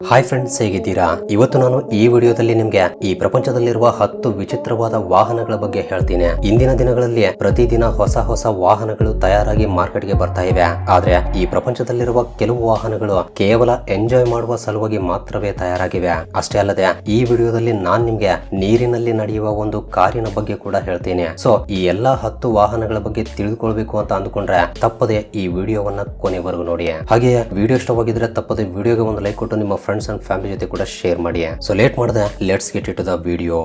Hi friends ಹೇಗಿದ್ದೀರಾ? ಇವತ್ತು ನಾನು ಈ ವಿಡಿಯೋದಲ್ಲಿ ನಿಮ್ಗೆ ಈ ಪ್ರಪಂಚದಲ್ಲಿರುವ ಹತ್ತು ವಿಚಿತ್ರವಾದ ವಾಹನಗಳ ಬಗ್ಗೆ ಹೇಳ್ತೀನಿ. ಇಂದಿನ ದಿನಗಳಲ್ಲಿ ಪ್ರತಿದಿನ ಹೊಸ ಹೊಸ ವಾಹನಗಳು ತಯಾರಾಗಿ ಮಾರ್ಕೆಟ್ಗೆ ಬರ್ತಾ ಇವೆ. ಆದ್ರೆ ಈ ಪ್ರಪಂಚದಲ್ಲಿರುವ ಕೆಲವು ವಾಹನಗಳು ಕೇವಲ ಎಂಜಾಯ್ ಮಾಡುವ ಸಲುವಾಗಿ ಮಾತ್ರವೇ ತಯಾರಾಗಿವೆ. ಅಷ್ಟೇ ಅಲ್ಲದೆ ಈ ವಿಡಿಯೋದಲ್ಲಿ ನಾನ್ ನಿಮ್ಗೆ ನೀರಿನಲ್ಲಿ ನಡೆಯುವ ಒಂದು ಕಾರಿನ ಬಗ್ಗೆ ಕೂಡ ಹೇಳ್ತೀನಿ. ಸೊ ಈ ಎಲ್ಲಾ ಹತ್ತು ವಾಹನಗಳ ಬಗ್ಗೆ ತಿಳಿದುಕೊಳ್ಬೇಕು ಅಂತ ಅಂದುಕೊಂಡ್ರೆ ತಪ್ಪದೆ ಈ ವಿಡಿಯೋವನ್ನ ಕೊನೆವರೆಗೂ ನೋಡಿ. ಹಾಗೆ ವಿಡಿಯೋ ಇಷ್ಟವಾಗಿದ್ರೆ ತಪ್ಪದೆ ವಿಡಿಯೋಗೆ ಒಂದು ಲೈಕ್ ಕೊಟ್ಟು ನಿಮ್ಮ ಫ್ರೆಂಡ್ಸ್ ಅಂಡ್ ಫ್ಯಾಮಿಲಿ ಜೊತೆ ಕೂಡ ಶೇರ್ ಮಾಡಿ ಸೊ ಲೇಟ್ ಮಾಡಿದೆ let's get it the video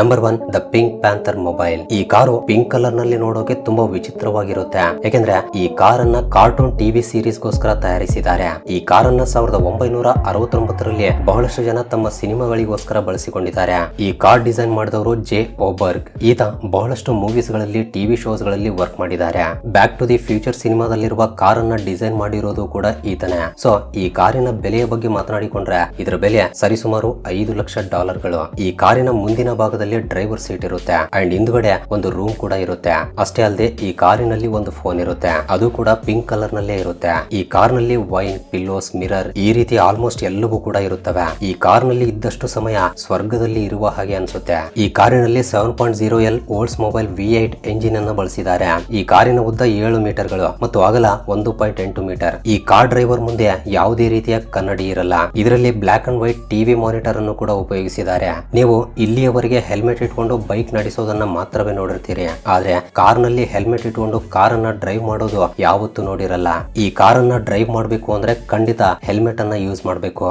number one the pink panther mobile ಈ ಕಾರು ಪಿಂಕ್ ಕಲರ್ನಲ್ಲಿ ನೋಡೋಕೆ ತುಂಬಾ ವಿಚಿತ್ರವಾಗಿರುತ್ತೆ. ಯಾಕೆಂದ್ರೆ ಈ ಕಾರನ್ನ ಕಾರ್ಟೂನ್ ಟಿವಿ ಸೀರೀಸ್ ಗೋಸ್ಕರ ತಯಾರಿಸಿದ್ದಾರೆ. ಈ ಕಾರನ್ನ ಸಾವಿರದ ಒಂಬೈನೂರ ಅರವತ್ತೊಂಬತ್ತರಲ್ಲಿ ಬಹಳಷ್ಟು ಜನ ತಮ್ಮ ಸಿನಿಮಾಗಳಿಗೋಸ್ಕರ ಬಳಸಿಕೊಂಡಿದ್ದಾರೆ. ಈ ಕಾರ್ ಡಿಸೈನ್ ಮಾಡಿದವರು ಜೆ ಓಬರ್ಗ್. ಈತ ಬಹಳಷ್ಟು ಮೂವೀಸ್ಗಳಲ್ಲಿ ಟಿವಿ ಶೋಸ್ಗಳಲ್ಲಿ ವರ್ಕ್ ಮಾಡಿದ್ದಾರೆ. ಬ್ಯಾಕ್ ಟು ದಿ ಫ್ಯೂಚರ್ ಸಿನಿಮಾದಲ್ಲಿರುವ ಕಾರನ್ನ ಡಿಸೈನ್ ಮಾಡಿರೋದು ಕೂಡ ಈತನೇ. ಸೊ ಈ ಕಾರಿನ ಬೆಲೆಯ ಬಗ್ಗೆ ಮಾತನಾಡಿಕೊಂಡ್ರೆ, ಇದರ ಬೆಲೆ ಸರಿಸುಮಾರು ಐದು ಲಕ್ಷ ಡಾಲರ್ಗಳು. ಈ ಕಾರಿನ ಮುಂದಿನ ಭಾಗದಲ್ಲಿ ಡ್ರೈವರ್ ಸೀಟ್ ಇರುತ್ತೆ. ಅಂಡ್ ಹಿಂದ್ಗಡೆ ಒಂದು ರೂಮ್ ಕೂಡ ಇರುತ್ತೆ. ಅಷ್ಟೇ ಅಲ್ಲದೆ ಈ ಕಾರಿನಲ್ಲಿ ಒಂದು ಫೋನ್ ಇರುತ್ತೆ. ಅದು ಕೂಡ ಪಿಂಕ್ ಕಲರ್ ನಲ್ಲೇ ಇರುತ್ತೆ. ಈ ಕಾರ್ನಲ್ಲಿ ವೈನ್, ಪಿಲ್ಲೋಸ್, ಮಿರರ್ ಈ ರೀತಿ ಆಲ್ಮೋಸ್ಟ್ ಎಲ್ಲವೂ ಕೂಡ ಇರುತ್ತವೆ. ಈ ಕಾರ್ನಲ್ಲಿ ಇದ್ದಷ್ಟು ಸಮಯ ಸ್ವರ್ಗದಲ್ಲಿ ಇರುವ ಹಾಗೆ ಅನ್ಸುತ್ತೆ. ಈ ಕಾರಿನಲ್ಲಿ seven point zero L Oldsmobile V eight engine ಅನ್ನು ಬಳಸಿದ್ದಾರೆ. ಈ ಕಾರಿನ ಉದ್ದ ಏಳು ಮೀಟರ್ಗಳು ಮತ್ತು ಅಗಲ ಒಂದು ಪಾಯಿಂಟ್ ಎಂಟು ಮೀಟರ್. ಈ ಕಾರ್ ಡ್ರೈವರ್ ಮುಂದೆ ಯಾವುದೇ ರೀತಿಯ ಕನ್ನಡಿ ಇರಲ್ಲ. ಇದರಲ್ಲಿ black and white TV monitor ಅನ್ನು ಕೂಡ ಉಪಯೋಗಿಸಿದ್ದಾರೆ. ನೀವು ಇಲ್ಲಿಯವರೆಗೆ ಹೆಲ್ಮೆಟ್ ಇಟ್ಕೊಂಡು ಬೈಕ್ ನಡೆಸೋದನ್ನ ಮಾತ್ರವೇ ನೋಡಿರ್ತೀರಿ. ಆದ್ರೆ ಕಾರ್ನಲ್ಲಿ ಹೆಲ್ಮೆಟ್ ಇಟ್ಕೊಂಡು ಕಾರನ್ನ ಡ್ರೈವ್ ಮಾಡೋದು ಯಾವತ್ತೂ ನೋಡಿರಲ್ಲ. ಈ ಕಾರನ್ನ ಡ್ರೈವ್ ಮಾಡಬೇಕು ಅಂದ್ರೆ ಖಂಡಿತ ಹೆಲ್ಮೆಟ್ ಅನ್ನ ಯೂಸ್ ಮಾಡಬೇಕು.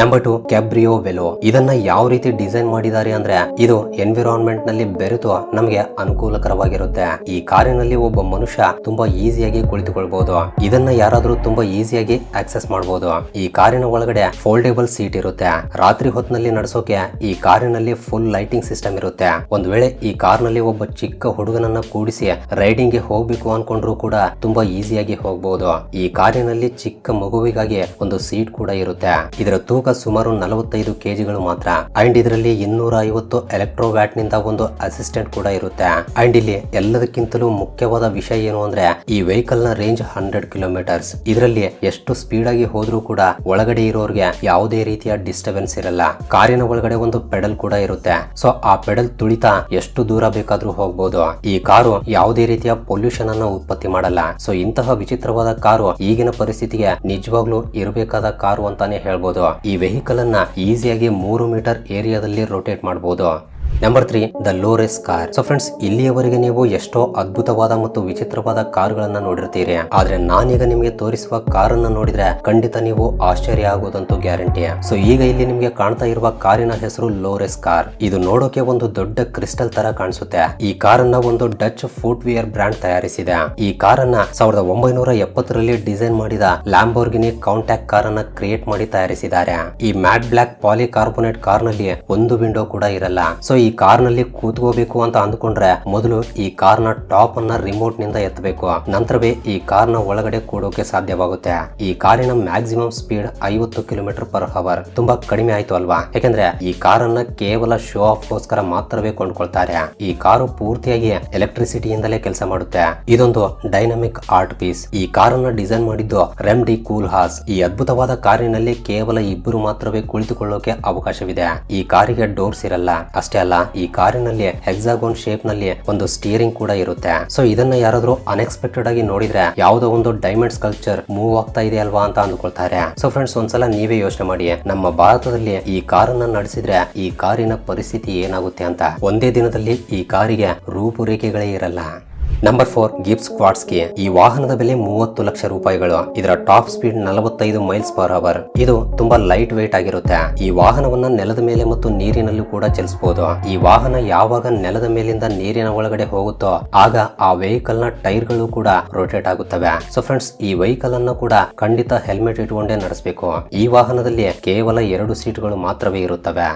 ನಂಬರ್ ಟು ಕ್ಯಾಬ್ರಿಯೋ ವೆಲೋ ಇದನ್ನ ಯಾವ ರೀತಿ ಡಿಸೈನ್ ಮಾಡಿದ್ದಾರೆ ಅಂದ್ರೆ ಇದು ಎನ್ವಿರಾನ್ಮೆಂಟ್ನಲ್ಲಿ ಬೆರೆತು ನಮಗೆ ಅನುಕೂಲಕರವಾಗಿರುತ್ತೆ. ಈ ಕಾರಿನಲ್ಲಿ ಒಬ್ಬ ಮನುಷ್ಯ ತುಂಬಾ ಈಸಿಯಾಗಿ ಕುಳಿತುಕೊಳ್ಬಹುದು ಇದನ್ನ ಯಾರಾದರೂ ತುಂಬಾ ಈಸಿಯಾಗಿ ಆಕ್ಸೆಸ್ ಮಾಡಬಹುದು ಈ ಕಾರಿನ ಒಳಗಡೆ ಫೋಲ್ಡೇಬಲ್ ಸೀಟ್ ಇರುತ್ತೆ. ರಾತ್ರಿ ಹೊತ್ತಿನಲ್ಲಿ ನಡೆಸೋಕೆ ಈ ಕಾರಿನಲ್ಲಿ ಫುಲ್ ಲೈಟಿಂಗ್ ಸಿಸ್ಟಮ್ ಇರುತ್ತೆ. ಒಂದ್ ವೇಳೆ ಈ ಕಾರ್ನಲ್ಲಿ ಒಬ್ಬ ಚಿಕ್ಕ ಹುಡುಗನನ್ನ ಕೂಡಿಸಿ ರೈಡಿಂಗ್ಗೆ ಹೋಗ್ಬೇಕು ಅನ್ಕೊಂಡ್ರು ಕೂಡ ತುಂಬಾ ಈಸಿಯಾಗಿ ಹೋಗಬಹುದು ಈ ಕಾರಿನಲ್ಲಿ ಚಿಕ್ಕ ಮಗುವಿಗಾಗಿ ಒಂದು ಸೀಟ್ ಕೂಡ ಇರುತ್ತೆ. ಇದರ ತೂಕ ಸುಮಾರು ನಲವತ್ತೈದು ಕೆಜಿಗಳು ಮಾತ್ರ. ಅಂಡ್ ಇದರಲ್ಲಿ ಇನ್ನೂರ ಐವತ್ತು ಎಲೆಕ್ಟ್ರೋ ವ್ಯಾಟ್ನಿಂದ ಒಂದು ಅಸಿಸ್ಟೆಂಟ್ ಕೂಡ ಇರುತ್ತೆ. ಅಂಡ್ ಇಲ್ಲಿ ಎಲ್ಲದಕ್ಕಿಂತಲೂ ಮುಖ್ಯವಾದ ವಿಷಯ ಏನು ಅಂದ್ರೆ, ಈ ವೆಹಿಕಲ್ನ ರೇಂಜ್ ಹಂಡ್ರೆಡ್ ಕಿಲೋಮೀಟರ್ಸ್. ಇದರಲ್ಲಿ ಎಷ್ಟು ಸ್ಪೀಡ್ ಆಗಿ ಹೋದ್ರೂ ಕೂಡ ಒಳಗಡೆ ಇರೋರ್ಗೆ ಯಾವುದೇ ರೀತಿಯ ಡಿಸ್ಟರ್ಬೆನ್ಸ್ ಇರಲ್ಲ. ಕಾರಿನ ಒಳಗಡೆ ಒಂದು ಪೆಡಲ್ ಕೂಡ ಇರುತ್ತೆ. ಸೊ, ಆ ಪೆಡಲ್ ತುಳಿತಾ ಎಷ್ಟು ದೂರ ಬೇಕಾದ್ರೂ ಹೋಗ್ಬೋದು. ಈ ಕಾರು ಯಾವುದೇ ರೀತಿಯ ಪೊಲ್ಯೂಷನ್ ಅನ್ನ ಉತ್ಪತ್ತಿ ಮಾಡಲ್ಲ. ಸೊ, ಇಂತಹ ವಿಚಿತ್ರವಾದ ಕಾರು ಈಗಿನ ಪರಿಸ್ಥಿತಿಗೆ ನಿಜವಾಗ್ಲೂ ಇರಬೇಕಾದ ಕಾರು ಅಂತಾನೆ ಹೇಳ್ಬೋದು. ಈ ವೆಹಿಕಲನ್ನು ಈಸಿಯಾಗಿ ಮೂರು ಮೀಟರ್ ಏರಿಯಾದಲ್ಲಿ ರೊಟೇಟ್ ಮಾಡಬಹುದು number three the ಲೋರೆಸ್ car so friends ಇಲ್ಲಿಯವರೆಗೆ ನೀವು ಎಷ್ಟೋ ಅದ್ಭುತವಾದ ಮತ್ತು ವಿಚಿತ್ರವಾದ ಕಾರುಗಳನ್ನ ನೋಡಿರ್ತೀರಿ. ಆದ್ರೆ ನಾನೀಗ ನಿಮಗೆ ತೋರಿಸುವ ಕಾರನ್ನ ನೋಡಿದ್ರೆ ಖಂಡಿತ ನೀವು ಆಶ್ಚರ್ಯ ಆಗೋದಂತೂ ಗ್ಯಾರಂಟಿ. ಸೊ ಈಗ ಇಲ್ಲಿ ನಿಮಗೆ ಕಾಣ್ತಾ ಇರುವ ಕಾರಿನ ಹೆಸರು ಲೋರೆಸ್ ಕಾರ್ ಇದು ನೋಡೋಕೆ ಒಂದು ದೊಡ್ಡ ಕ್ರಿಸ್ಟಲ್ ತರ ಕಾಣಿಸುತ್ತೆ. ಈ ಕಾರನ್ನ ಒಂದು ಡಚ್ ಫುಟ್ ವಿಯರ್ ಬ್ರ್ಯಾಂಡ್ ತಯಾರಿಸಿದೆ. ಈ ಕಾರನ್ನ ಸಾವಿರದ ಒಂಬೈನೂರ ಎಪ್ಪತ್ತರಲ್ಲಿ ಡಿಸೈನ್ ಮಾಡಿದ ಲ್ಯಾಂಬೋರ್ಗಿನಿ ಕೌಂಟ್ಯಾಕ್ ಕಾರ್ ಅನ್ನ ಕ್ರಿಯೇಟ್ ಮಾಡಿ ತಯಾರಿಸಿದ್ದಾರೆ. ಈ ಮ್ಯಾಟ್ ಬ್ಲಾಕ್ ಪಾಲಿ ಕಾರ್ಬೋನೇಟ್ ಕಾರ್ನಲ್ಲಿ ಒಂದು ವಿಂಡೋ ಕೂಡ ಇರಲ್ಲ. ಸೊ ಈ ಕಾರ್ನಲ್ಲಿ ಕೂತ್ಕೋಬೇಕು ಅಂತ ಅಂದ್ಕೊಂಡ್ರೆ ಮೊದಲು ಈ ಕಾರ್ನ ಟಾಪ್ ಅನ್ನ ರಿಮೋಟ್ನಿಂದ ಎತ್ತಬೇಕು. ನಂತರವೇ ಈ ಕಾರ್ನ ಒಳಗಡೆ ಕೂಡೋಕೆ ಸಾಧ್ಯವಾಗುತ್ತೆ. ಈ ಕಾರಿನ ಮ್ಯಾಕ್ಸಿಮಮ್ ಸ್ಪೀಡ್ ಐವತ್ತು ಕಿಲೋಮೀಟರ್ ಪರ್ ಅವರ್ ತುಂಬಾ ಕಡಿಮೆ ಆಯ್ತು ಅಲ್ವಾ? ಯಾಕಂದ್ರೆ ಈ ಕಾರನ್ನ ಕೇವಲ ಶೋ ಆಫ್ ಗೋಸ್ಕರ ಮಾತ್ರವೇ ಕೊಂಡ್ಕೊಳ್ತಾರೆ. ಈ ಕಾರು ಪೂರ್ತಿಯಾಗಿ ಎಲೆಕ್ಟ್ರಿಸಿಟಿಯಿಂದಲೇ ಕೆಲಸ ಮಾಡುತ್ತೆ. ಇದೊಂದು ಡೈನಮಿಕ್ ಆರ್ಟ್ ಪೀಸ್ ಈ ಕಾರನ್ನ ಡಿಸೈನ್ ಮಾಡಿದ್ದು ರೆಮ್ ಡಿ ಕೂಲ್ ಹಾಸ್ ಈ ಅದ್ಭುತವಾದ ಕಾರಿನಲ್ಲಿ ಕೇವಲ ಇಬ್ಬರು ಮಾತ್ರವೇ ಕುಳಿತುಕೊಳ್ಳೋಕೆ ಅವಕಾಶವಿದೆ. ಈ ಕಾರಿಗೆ ಡೋರ್ಸ್ ಇರಲ್ಲ. ಅಷ್ಟೇ ಅಲ್ಲ ಈ ಕಾರಿನಲ್ಲಿ ಹೆಕ್ಸಾಗೋನ್ ಶೇಪ್ನಲ್ಲಿ ಒಂದು ಸ್ಟೀರಿಂಗ್ ಕೂಡ ಇರುತ್ತೆ. ಸೊ ಇದನ್ನ ಯಾರಾದ್ರೂ ಅನ್ಎಕ್ಸ್ಪೆಕ್ಟೆಡ್ ಆಗಿ ನೋಡಿದ್ರೆ ಯಾವುದೋ ಒಂದು ಡೈಮಂಡ್ ಸ್ಕಲ್ಚರ್ ಮೂವ್ ಆಗ್ತಾ ಇದೆ ಅಲ್ವಾ ಅಂತ ಅಂದ್ಕೊಳ್ತಾರೆ. ಸೊ ಫ್ರೆಂಡ್ಸ್ ಒಂದ್ಸಲ ನೀವೇ ಯೋಚನೆ ಮಾಡಿ. ನಮ್ಮ ಭಾರತದಲ್ಲಿ ಈ ಕಾರನ್ನ ನಡೆಸಿದ್ರೆ ಈ ಕಾರಿನ ಪರಿಸ್ಥಿತಿ ಏನಾಗುತ್ತೆ ಅಂತ. ಒಂದೇ ದಿನದಲ್ಲಿ ಈ ಕಾರಿಗೆ ರೂಪುರೇಖೆಗಳೇ ಇರಲ್ಲ. ನಂಬರ್ ಫೋರ್ ಗಿಬ್ಸ್ ಕ್ವಾಡ್ಸ್ಗೆ ಈ ವಾಹನದ ಬೆಲೆ ಮೂವತ್ತು ಲಕ್ಷ ರೂಪಾಯಿಗಳು. ಇದರ ಟಾಪ್ ಸ್ಪೀಡ್ ನಲವತ್ತೈದು ಮೈಲ್ಸ್ ಪರ್ ಅವರ್ ಇದು ತುಂಬಾ ಲೈಟ್ ವೇಟ್ ಆಗಿರುತ್ತೆ. ಈ ವಾಹನವನ್ನ ನೆಲದ ಮೇಲೆ ಮತ್ತು ನೀರಿನಲ್ಲೂ ಕೂಡ ಚಲಿಸಬಹುದು ಈ ವಾಹನ ಯಾವಾಗ ನೆಲದ ಮೇಲಿಂದ ನೀರಿನ ಒಳಗಡೆ ಹೋಗುತ್ತೋ, ಆಗ ಆ ವೆಹಿಕಲ್ನ ಟೈರ್ಗಳು ಕೂಡ ರೊಟೇಟ್ ಆಗುತ್ತವೆ. ಸೊ ಫ್ರೆಂಡ್ಸ್ ಈ ವೆಹಿಕಲ್ ಅನ್ನ ಕೂಡ ಖಂಡಿತ ಹೆಲ್ಮೆಟ್ ಇಟ್ಕೊಂಡೇ ನಡೆಸಬೇಕು. ಈ ವಾಹನದಲ್ಲಿ ಕೇವಲ ಎರಡು ಸೀಟ್ಗಳು ಮಾತ್ರವೇ ಇರುತ್ತವೆ.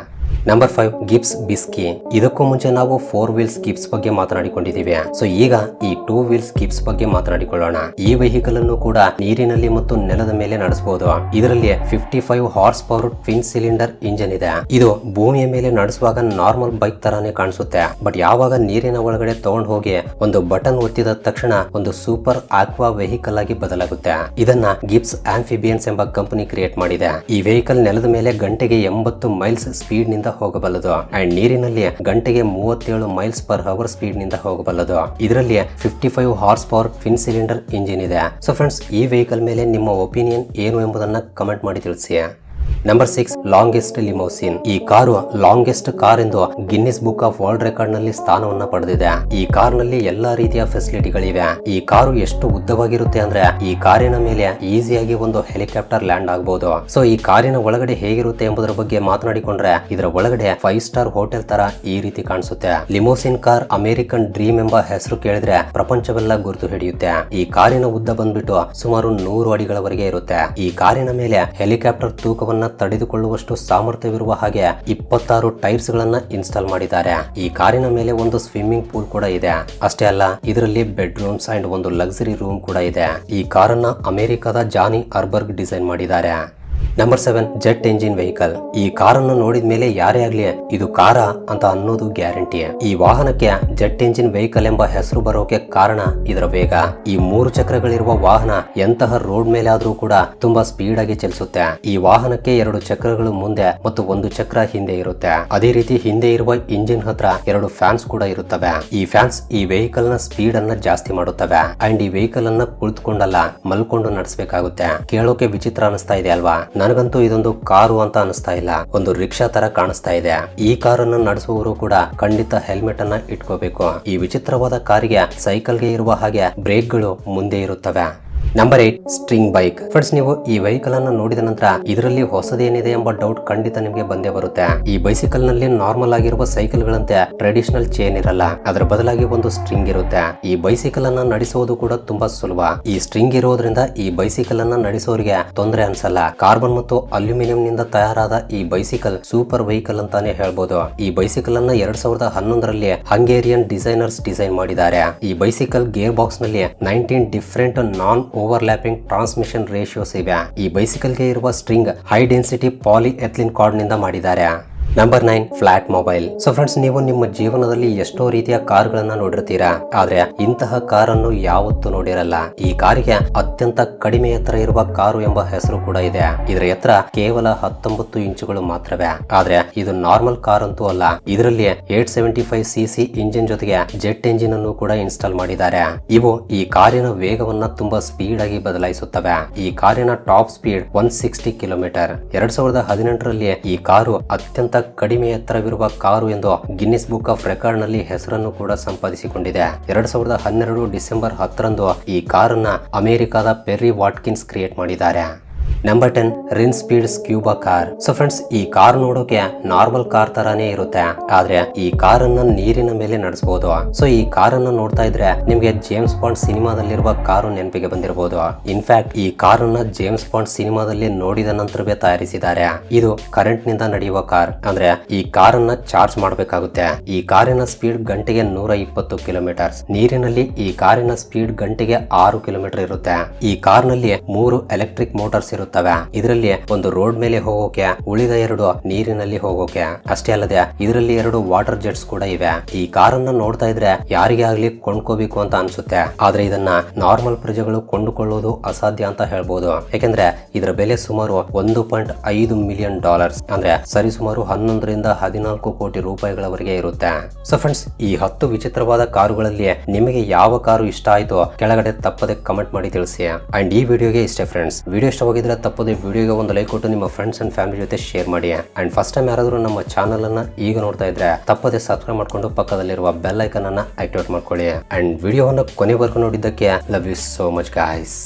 ನಂಬರ್ ಫೈವ್ ಗಿಪ್ಸ್ ಬಿಸ್ಕಿ ಇದಕ್ಕೂ ಮುಂಚೆ ನಾವು ಫೋರ್ ವೀಲ್ಸ್ ಗಿಪ್ಸ್ ಬಗ್ಗೆ ಮಾತನಾಡಿಕೊಂಡಿದ್ದೀವಿ. ಸೊ ಈಗ ಈ ಟೂ ವೀಲ್ಸ್ ಗಿಪ್ಸ್ ಬಗ್ಗೆ ಮಾತನಾಡಿಕೊಳ್ಳೋಣ. ಈ ವೆಹಿಕಲ್ ಅನ್ನು ಕೂಡ ನೀರಿನಲ್ಲಿ ಮತ್ತು ನೆಲದ ಮೇಲೆ ನಡೆಸಬಹುದು ಇದರಲ್ಲಿ fifty five horsepower twin cylinder engine ಇದೆ. ಇದು ಭೂಮಿಯ ಮೇಲೆ ನಡೆಸುವಾಗ ನಾರ್ಮಲ್ ಬೈಕ್ ತರಾನೇ ಕಾಣಿಸುತ್ತೆ. ಬಟ್ ಯಾವಾಗ ನೀರಿನ ಒಳಗಡೆ ತಗೊಂಡು ಹೋಗಿ ಒಂದು ಬಟನ್ ಒತ್ತಿದ ತಕ್ಷಣ ಒಂದು ಸೂಪರ್ ಆಕ್ವಾ ವೆಹಿಕಲ್ ಆಗಿ ಬದಲಾಗುತ್ತೆ. ಇದನ್ನ ಗಿಬ್ಸ್ ಆಂಫಿಬಿಯನ್ಸ್ ಎಂಬ ಕಂಪನಿ ಕ್ರಿಯೇಟ್ ಮಾಡಿದೆ. ಈ ವೆಹಿಕಲ್ ನೆಲದ ಮೇಲೆ ಗಂಟೆಗೆ ಎಂಬತ್ತು ಮೈಲ್ಸ್ ಸ್ಪೀಡ್ನಿಂದ ಹೋಗಬಲ್ಲದು. ಅಂಡ್ ನೀರಿನಲ್ಲಿ ಗಂಟೆಗೆ ಮೂವತ್ತೇಳು ಮೈಲ್ಸ್ ಪರ್ ಅವರ್ ಸ್ಪೀಡ್ನಿಂದ ಹೋಗಬಲ್ಲದು. ಇದರಲ್ಲಿ fifty five horse power fin cylinder engine ಇದೆ. ಸೊ ಫ್ರೆಂಡ್ಸ್ ಈ ವೆಹಿಕಲ್ ಮೇಲೆ ನಿಮ್ಮ ಒಪಿನಿಯನ್ ಏನು ಎಂಬುದನ್ನ ಕಮೆಂಟ್ ಮಾಡಿ ತಿಳಿಸಿ. ನಂಬರ್ ಸಿಕ್ಸ್ ಲಾಂಗೆಸ್ಟ್ ಲಿಮೋಸಿನ್ ಈ ಕಾರು ಲಾಂಗೆಸ್ಟ್ ಕಾರ್ ಎಂದು ಗಿನ್ನಿಸ್ ಬುಕ್ ಆಫ್ ವರ್ಲ್ಡ್ ರೆಕಾರ್ಡ್ನಲ್ಲಿ ಸ್ಥಾನವನ್ನ ಪಡೆದಿದೆ. ಈ ಕಾರ್ನಲ್ಲಿ ಎಲ್ಲಾ ರೀತಿಯ ಫೆಸಿಲಿಟಿಗಳಿವೆ ಈ ಕಾರು ಎಷ್ಟು ಉದ್ದವಾಗಿರುತ್ತೆ ಅಂದ್ರೆ ಈ ಕಾರಿನ ಮೇಲೆ ಈಸಿಯಾಗಿ ಒಂದು ಹೆಲಿಕಾಪ್ಟರ್ ಲ್ಯಾಂಡ್ ಆಗಬಹುದು ಸೊ ಈ ಕಾರಿನ ಒಳಗಡೆ ಹೇಗಿರುತ್ತೆ ಎಂಬುದರ ಬಗ್ಗೆ ಮಾತನಾಡಿಕೊಂಡ್ರೆ ಇದರ ಒಳಗಡೆ ಫೈವ್ ಸ್ಟಾರ್ ಹೋಟೆಲ್ ತರ ಈ ರೀತಿ ಕಾಣಿಸುತ್ತೆ. ಲಿಮೋಸಿನ್ ಕಾರ್ ಅಮೆರಿಕನ್ ಡ್ರೀಮ್ ಎಂಬ ಹೆಸರು ಕೇಳಿದ್ರೆ ಪ್ರಪಂಚವೆಲ್ಲ ಗುರುತು ಹಿಡಿಯುತ್ತೆ. ಈ ಕಾರಿನ ಉದ್ದ ಬಂದ್ಬಿಟ್ಟು ಸುಮಾರು ನೂರು ಅಡಿಗಳವರೆಗೆ ಇರುತ್ತೆ. ಈ ಕಾರಿನ ಮೇಲೆ ಹೆಲಿಕಾಪ್ಟರ್ ತೂಕವನ್ನ ತಡೆದುಕೊಳ್ಳುವಷ್ಟು ಸಾಮರ್ಥ್ಯವಿರುವ ಹಾಗೆ ಇಪ್ಪತ್ತಾರು ಟೈರ್ಸ್ ಗಳನ್ನ ಇನ್ಸ್ಟಾಲ್ ಮಾಡಿದ್ದಾರೆ. ಈ ಕಾರಿನ ಮೇಲೆ ಒಂದು ಸ್ವಿಮ್ಮಿಂಗ್ ಪೂಲ್ ಕೂಡ ಇದೆ. ಅಷ್ಟೇ ಅಲ್ಲ, ಇದರಲ್ಲಿ ಬೆಡ್ರೂಮ್ಸ್ ಅಂಡ್ ಒಂದು ಲಕ್ಸುರಿ ರೂಮ್ ಕೂಡ ಇದೆ. ಈ ಕಾರನ್ನ ಅಮೆರಿಕದ ಜಾನಿ ಅರ್ಬರ್ಗ್ ಡಿಸೈನ್ ಮಾಡಿದ್ದಾರೆ. Number seven jet engine vehicle ಈ ಕಾರನ್ನು ನೋಡಿದ ಮೇಲೆ ಯಾರೇ ಆಗ್ಲಿ, ಇದು ಕಾರ ಅಂತ ಅನ್ನೋದು ಗ್ಯಾರಂಟಿ ಈ ವಾಹನಕ್ಕೆ ಜೆಟ್ ಎಂಜಿನ್ ವೆಹಿಕಲ್ ಎಂಬ ಹೆಸರು ಬರೋಕೆ ಕಾರಣ ಇದರ ವೇಗ. ಈ ಮೂರು ಚಕ್ರಗಳಿರುವ ವಾಹನ ಎಂತಹ ರೋಡ್ ಮೇಲೆ ಆದ್ರೂ ಕೂಡ ತುಂಬಾ ಸ್ಪೀಡ್ ಆಗಿ ಚಲಿಸುತ್ತೆ. ಈ ವಾಹನಕ್ಕೆ ಎರಡು ಚಕ್ರಗಳು ಮುಂದೆ ಮತ್ತು ಒಂದು ಚಕ್ರ ಹಿಂದೆ ಇರುತ್ತೆ. ಅದೇ ರೀತಿ ಹಿಂದೆ ಇರುವ ಇಂಜಿನ್ ಹತ್ರ ಎರಡು ಫ್ಯಾನ್ಸ್ ಕೂಡ ಇರುತ್ತವೆ. ಈ ಫ್ಯಾನ್ಸ್ ಈ ವೆಹಿಕಲ್ನ ಸ್ಪೀಡ್ ಅನ್ನ ಜಾಸ್ತಿ ಮಾಡುತ್ತವೆ. ಅಂಡ್ ಈ ವೆಹಿಕಲ್ ಅನ್ನ ಕುಳಿತುಕೊಂಡಲ್ಲ, ಮಲ್ಕೊಂಡು ನಡೆಸಬೇಕಾಗುತ್ತೆ. ಕೇಳೋಕೆ ವಿಚಿತ್ರ ಅನಿಸ್ತಾ ಇದೆ ಅಲ್ವಾ? ನನಗಂತೂ ಇದೊಂದು ಕಾರು ಅಂತ ಅನಿಸ್ತಾ ಇಲ್ಲ. ಒಂದು ರಿಕ್ಷಾ ತರ ಕಾಣಿಸ್ತಾ ಇದೆ. ಈ ಕಾರನ್ನು ನಡೆಸುವವರು ಕೂಡ ಖಂಡಿತ ಹೆಲ್ಮೆಟ್ ಅನ್ನ ಇಟ್ಕೋಬೇಕು. ಈ ವಿಚಿತ್ರವಾದ ಕಾರಿಗೆ ಸೈಕಲ್ಗೆ ಇರುವ ಹಾಗೆ ಬ್ರೇಕ್ಗಳು ಮುಂದೆ ಇರುತ್ತವೆ. Number eight string bike friends ನೀವು ಈ ವೆಹಿಕಲ್ ಅನ್ನು ನೋಡಿದ ನಂತರ ಇದರಲ್ಲಿ ಹೊಸದೇನಿದೆ ಎಂಬ ಡೌಟ್ ಖಂಡಿತ ನಿಮಗೆ ಬಂದೇ ಬರುತ್ತೆ. ಈ ಬೈಸಿಕಲ್ನಲ್ಲಿ ನಾರ್ಮಲ್ ಆಗಿರುವ ಸೈಕಲ್ ಗಳಂತೆ ಟ್ರೆಡಿಷನಲ್ ಚೇನ್ ಇರಲ್ಲ. ಅದರ ಬದಲಾಗಿ ಒಂದು ಸ್ಟ್ರಿಂಗ್ ಇರುತ್ತೆ. ಈ ಬೈಸಿಕಲ್ ಅನ್ನ ನಡೆಸುವುದು ಕೂಡ ತುಂಬಾ ಸುಲಭ. ಈ ಸ್ಟ್ರಿಂಗ್ ಇರೋದ್ರಿಂದ ಈ ಬೈಸಿಕಲ್ ಅನ್ನ ನಡೆಸೋರಿಗೆ ತೊಂದರೆ ಅನ್ಸಲ್ಲ. ಕಾರ್ಬನ್ ಮತ್ತು ಅಲ್ಯೂಮಿನಿಯಂ ನಿಂದ ತಯಾರಾದ ಈ ಬೈಸಿಕಲ್ ಸೂಪರ್ ವೆಹಿಕಲ್ ಅಂತಾನೆ ಹೇಳ್ಬೋದು. ಈ ಬೈಸಿಕಲ್ ಅನ್ನ ಎರಡ್ ಸಾವಿರದ ಹನ್ನೊಂದರಲ್ಲಿ ಹಂಗೇರಿಯನ್ ಡಿಸೈನರ್ಸ್ ಡಿಸೈನ್ ಮಾಡಿದ್ದಾರೆ. ಈ ಬೈಸಿಕಲ್ ಗೇರ್ ಬಾಕ್ಸ್ನಲ್ಲಿ nineteen different non overlapping transmission ratios ಇವೆ. ಈ ಬೈಸಿಕಲ್ಗೆ ಇರುವ string high density polyethylene ಕಾರ್ಡ್ನಿಂದ ಮಾಡಿದ್ದಾರೆ. Number nine flat mobile so friends ನೀವು ನಿಮ್ಮ ಜೀವನದಲ್ಲಿ ಎಷ್ಟೋ ರೀತಿಯ ಕಾರ್ಗಳನ್ನ ನೋಡಿರ್ತೀರಾ? ಆದ್ರೆ ಇಂತಹ ಕಾರನ್ನು ಯಾವತ್ತೂ ನೋಡಿರಲ್ಲ. ಈ ಕಾರಿಗೆ ಅತ್ಯಂತ ಕಡಿಮೆ ಎತ್ತರ ಇರುವ ಕಾರು ಎಂಬ ಹೆಸರು ಕೂಡ ಇದೆ. ಇದರ ಎತ್ತರ ಕೇವಲ ಹತ್ತೊಂಬತ್ತು ಇಂಚುಗಳು ಮಾತ್ರವೇ. ಆದ್ರೆ ಇದು ನಾರ್ಮಲ್ ಕಾರ್ ಅಂತೂ ಅಲ್ಲ. ಇದರಲ್ಲಿ eight seventy five C engine ಜೊತೆಗೆ ಜೆಟ್ ಎಂಜಿನ್ ಅನ್ನು ಕೂಡ ಇನ್ಸ್ಟಾಲ್ ಮಾಡಿದ್ದಾರೆ. ಇವು ಈ ಕಾರಿನ ವೇಗವನ್ನ ತುಂಬಾ ಸ್ಪೀಡ್ ಆಗಿ ಬದಲಾಯಿಸುತ್ತವೆ. ಈ ಕಾರಿನ top speed one sixty kilometre ಎರಡ್ ಸಾವಿರದ ಹದಿನೆಂಟರಲ್ಲಿ ಈ ಕಾರು ಅತ್ಯಂತ ಕಡಿಮೆ ಎತ್ತರವಿರುವ ಕಾರು ಎಂದು ಗಿನ್ನಿಸ್ ಬುಕ್ ಆಫ್ ರೆಕಾರ್ಡ್ನಲ್ಲಿ ಹೆಸರನ್ನು ಕೂಡ ಸಂಪಾದಿಸಿಕೊಂಡಿದೆ. ಎರಡ್ ಸಾವಿರದ ಹನ್ನೆರಡು ಡಿಸೆಂಬರ್ ಹತ್ತರಂದು ಈ ಕಾರನ್ನ ಅಮೆರಿಕದ ಪೆರ್ರಿ ವಾಟ್ಕಿನ್ಸ್ ಕ್ರಿಯೇಟ್ ಮಾಡಿದ್ದಾರೆ. Number ten Rinspeed scuba car so friends ಈ ಕಾರ್ ನೋಡೋಕೆ ನಾರ್ಮಲ್ ಕಾರ್ ತರಾನೇ ಇರುತ್ತೆ. ಆದ್ರೆ ಈ ಕಾರನ್ನ ನೀರಿನ ಮೇಲೆ ನಡೆಸಬಹುದು ಸೊ ಈ ಕಾರನ್ನ ನೋಡ್ತಾ ಇದ್ರೆ ನಿಮ್ಗೆ ಜೇಮ್ಸ್ ಬಾಂಡ್ ಸಿನಿಮಾದಲ್ಲಿರುವ ಕಾರು ನೆನಪಿಗೆ ಬಂದಿರಬಹುದು ಇನ್ಫ್ಯಾಕ್ಟ್ ಈ ಕಾರನ್ನ ಜೇಮ್ಸ್ ಬಾಂಡ್ ಸಿನಿಮಾದಲ್ಲಿ ನೋಡಿದ ನಂತರವೇ ತಯಾರಿಸಿದ್ದಾರೆ. ಇದು ಕರೆಂಟ್ನಿಂದ ನಡೆಯುವ ಕಾರ್ ಅಂದ್ರೆ ಈ ಕಾರನ್ನ ಚಾರ್ಜ್ ಮಾಡಬೇಕಾಗುತ್ತೆ. ಈ ಕಾರಿನ ಸ್ಪೀಡ್ ಗಂಟೆಗೆ ನೂರ ಇಪ್ಪತ್ತು ಕಿಲೋಮೀಟರ್ ನೀರಿನಲ್ಲಿ ಈ ಕಾರಿನ ಸ್ಪೀಡ್ ಗಂಟೆಗೆ ಆರು ಕಿಲೋಮೀಟರ್ ಇರುತ್ತೆ. ಈ ಕಾರ್ನಲ್ಲಿ ಮೂರು ಎಲೆಕ್ಟ್ರಿಕ್ ಮೋಟಾರ್ಸ್ ಇರುತ್ತವೆ ಇದರಲ್ಲಿ ಒಂದು ರೋಡ್ ಮೇಲೆ ಹೋಗೋಕೆ, ಉಳಿದ ಎರಡು ನೀರಿನಲ್ಲಿ ಹೋಗೋಕೆ ಅಷ್ಟೇ ಅಲ್ಲದೆ ಇದರಲ್ಲಿ ಎರಡು ವಾಟರ್ ಜೆಟ್ಸ್ ಕೂಡ ಇವೆ. ಈ ಕಾರನ್ನ ನೋಡ್ತಾ ಇದ್ರೆ ಯಾರಿಗೆ ಆಗ್ಲಿ ಕೊಂಡ್ಕೋಬೇಕು ಅಂತ ಅನ್ಸುತ್ತೆ. ಆದ್ರೆ ಇದನ್ನ ನಾರ್ಮಲ್ ಪ್ರಜೆಗಳು ಕೊಂಡುಕೊಳ್ಳೋದು ಅಸಾಧ್ಯ ಅಂತ ಹೇಳ್ಬೋದು. ಯಾಕೆಂದ್ರೆ ಇದರ ಬೆಲೆ ಸುಮಾರು ಒಂದು ಪಾಯಿಂಟ್ ಐದು ಮಿಲಿಯನ್ ಡಾಲರ್ಸ್. ಅಂದ್ರೆ ಸರಿ ಸುಮಾರು ಹನ್ನೊಂದರಿಂದ ಹದಿನಾಲ್ಕು ಕೋಟಿ ರೂಪಾಯಿಗಳವರೆಗೆ ಇರುತ್ತೆ. ಸೊ ಫ್ರೆಂಡ್ಸ್, ಈ ಹತ್ತು ವಿಚಿತ್ರವಾದ ಕಾರುಗಳಲ್ಲಿ ನಿಮಗೆ ಯಾವ ಕಾರು ಇಷ್ಟ ಆಯ್ತು ಕೆಳಗಡೆ ತಪ್ಪದೆ ಕಮೆಂಟ್ ಮಾಡಿ ತಿಳಿಸಿ. ಅಂಡ್ ಈ ವಿಡಿಯೋಗೆ ಇಷ್ಟೇ ಫ್ರೆಂಡ್ಸ್. ವಿಡಿಯೋ ಇಷ್ಟವಾಗಿದ್ರೆ ತಪ್ಪದೆ ವಿಡಿಯೋಗೆ ಒಂದು ಲೈಕ್ ಕೊಟ್ಟು ನಿಮ್ಮ ಫ್ರೆಂಡ್ಸ್ ಅಂಡ್ ಫ್ಯಾಮಿಲಿ ಜೊತೆ ಶೇರ್ ಮಾಡಿ. ಅಂಡ್ ಫಸ್ಟ್ ಟೈಮ್ ಯಾರಾದರೂ ನಮ್ಮ ಚಾನಲ್ ಅನ್ನ ಈಗ ನೋಡ್ತಾ ಇದ್ರೆ ತಪ್ಪದೆ ಸಬ್ಸ್ಕ್ರೈಬ್ ಮಾಡ್ಕೊಂಡು ಪಕ್ಕದಲ್ಲಿರುವ ಬೆಲ್ ಐಕನ್ ಅನ್ನ ಆಕ್ಟಿವೇಟ್ ಮಾಡ್ಕೊಳ್ಳಿ. ಅಂಡ್ ವಿಡಿಯೋವನ್ನು ಕೊನೆವರೆಗೂ ನೋಡಿದ್ದಕ್ಕೆ love you so much guys